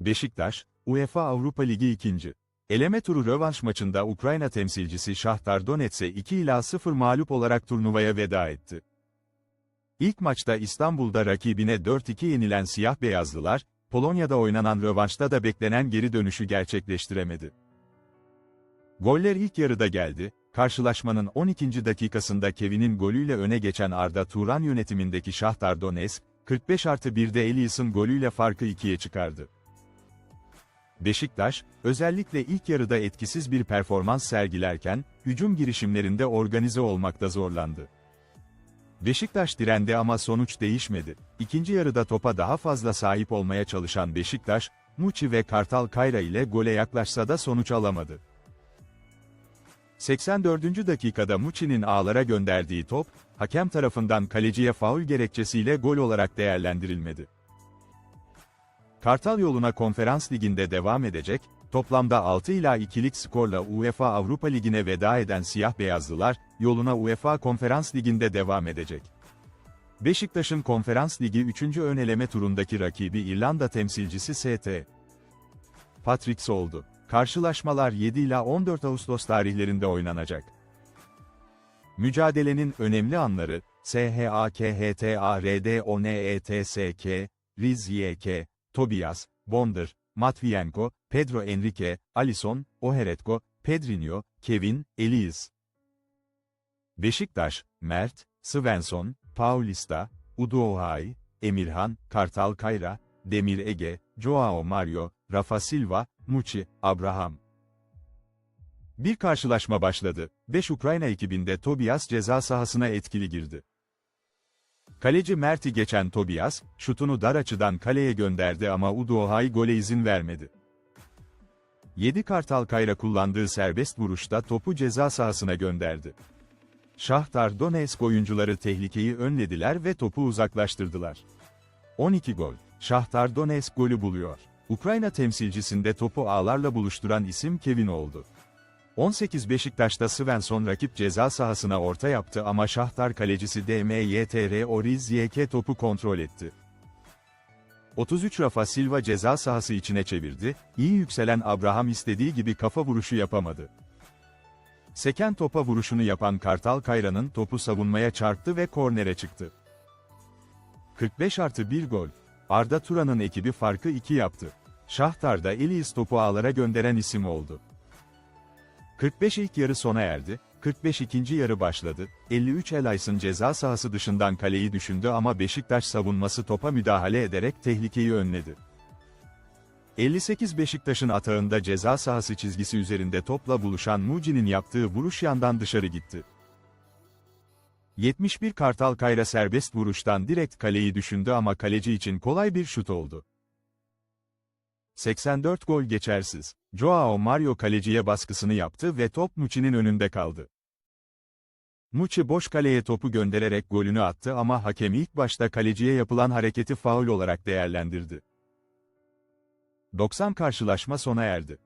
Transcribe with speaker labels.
Speaker 1: Beşiktaş, UEFA Avrupa Ligi 2. Eleme turu rövanş maçında Ukrayna temsilcisi Şahtar Donetsk'e 2 ila 0 mağlup olarak turnuvaya veda etti. İlk maçta İstanbul'da rakibine 4-2 yenilen siyah beyazlılar, Polonya'da oynanan rövanşta da beklenen geri dönüşü gerçekleştiremedi. Goller ilk yarıda geldi, karşılaşmanın 12. dakikasında Kevin'in golüyle öne geçen Arda Turan yönetimindeki Şahtar Donetsk, 45 artı 1'de Elias'ın golüyle farkı ikiye çıkardı. Beşiktaş, özellikle ilk yarıda etkisiz bir performans sergilerken, hücum girişimlerinde organize olmakta zorlandı. Beşiktaş direndi ama sonuç değişmedi. İkinci yarıda topa daha fazla sahip olmaya çalışan Beşiktaş, Muçi ve Kartal Kayra ile gole yaklaşsa da sonuç alamadı. 84. dakikada Muçi'nin ağlara gönderdiği top, hakem tarafından kaleciye faul gerekçesiyle gol olarak değerlendirilmedi. Kartal yoluna Konferans Ligi'nde devam edecek, toplamda 6 ila 2'lik skorla UEFA Avrupa Ligi'ne veda eden siyah beyazlılar, yoluna UEFA Konferans Ligi'nde devam edecek. Beşiktaş'ın Konferans Ligi 3. ön eleme turundaki rakibi İrlanda temsilcisi ST. Patrick's oldu. Karşılaşmalar 7 ila 14 Ağustos tarihlerinde oynanacak. Mücadelenin önemli anları, SHAKHTARDONETSK, Riz YK, Tobias, Bonder, Matvienko, Pedro Enrique, Alisson, Oheretko, Pedrinho, Kevin, Elias. Beşiktaş, Mert, Svensson, Paulista, Udohai, Emirhan, Kartal Kayra, Demir Ege, Joao Mario, Rafa Silva, Muçi, Abraham. Bir karşılaşma başladı. 5 Ukrayna ekibinde Tobias ceza sahasına etkili girdi. Kaleci Mert'i geçen Tobias, şutunu dar açıdan kaleye gönderdi ama Udohai gole izin vermedi. 7 Kartal Kayra kullandığı serbest vuruşta topu ceza sahasına gönderdi. Şahtar Donetsk oyuncuları tehlikeyi önlediler ve topu uzaklaştırdılar. 12 gol. Şahtar Donetsk golü buluyor. Ukrayna temsilcisinde topu ağlarla buluşturan isim Kevin oldu. 18 Beşiktaş'ta Svensson rakip ceza sahasına orta yaptı ama Şahtar kalecisi DMYTR Oriz YK topu kontrol etti. 33 Rafa Silva ceza sahası içine çevirdi, iyi yükselen Abraham istediği gibi kafa vuruşu yapamadı. Seken topa vuruşunu yapan Kartal Kayra'nın topu savunmaya çarptı ve kornere çıktı. 45 artı 1 gol. Arda Turan'ın ekibi farkı 2 yaptı. Şahtar'da Elias topu ağlara gönderen isim oldu. 45 ilk yarı sona erdi, 45 ikinci yarı başladı, 53 Elays'ın ceza sahası dışından kaleyi düşündü ama Beşiktaş savunması topa müdahale ederek tehlikeyi önledi. 58 Beşiktaş'ın atağında ceza sahası çizgisi üzerinde topla buluşan Muci'nin yaptığı vuruş yandan dışarı gitti. 71 Kartal Kayra serbest vuruştan direkt kaleyi düşündü ama kaleci için kolay bir şut oldu. 84 gol geçersiz. Joao Mario kaleciye baskısını yaptı ve top Muçi'nin önünde kaldı. Muçi boş kaleye topu göndererek golünü attı ama hakem ilk başta kaleciye yapılan hareketi faul olarak değerlendirdi. 90 karşılaşma sona erdi.